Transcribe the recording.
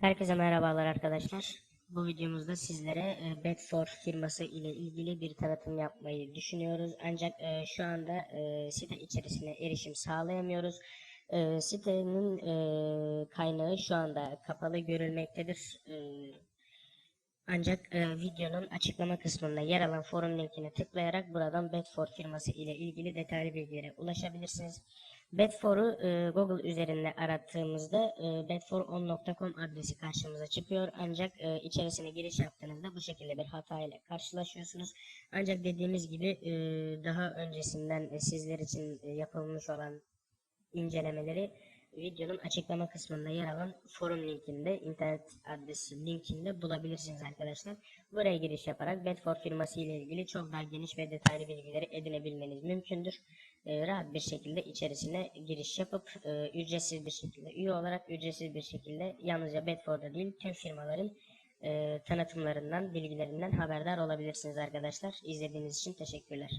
Herkese merhabalar arkadaşlar. Bu videomuzda sizlere e, Bedford firması ile ilgili bir tanıtım yapmayı düşünüyoruz. Ancak e, şu anda e, site içerisine erişim sağlayamıyoruz. Sitenin kaynağı şu anda kapalı görülmektedir. Ancak videonun açıklama kısmında yer alan forum linkine tıklayarak buradan Bedford firması ile ilgili detaylı bilgilere ulaşabilirsiniz. Bedfor'u e, Google üzerinde arattığımızda e, bedfor10.com adresi karşımıza çıkıyor. Ancak e, içerisine giriş yaptığınızda bu şekilde bir hata ile karşılaşıyorsunuz. Ancak dediğimiz gibi e, daha öncesinden e, sizler için e, yapılmış olan incelemeleri videonun açıklama kısmında yer alan forum linkinde, internet adresi linkinde bulabilirsiniz arkadaşlar. Buraya giriş yaparak Bedford firması ile ilgili çok daha geniş ve detaylı bilgileri edinebilmeniz mümkündür. Ee, rahat bir şekilde içerisine giriş yapıp e, ücretsiz bir şekilde üye olarak ücretsiz bir şekilde yalnızca Bedford'da değil tüm firmaların e, tanıtımlarından, bilgilerinden haberdar olabilirsiniz arkadaşlar. İzlediğiniz için teşekkürler.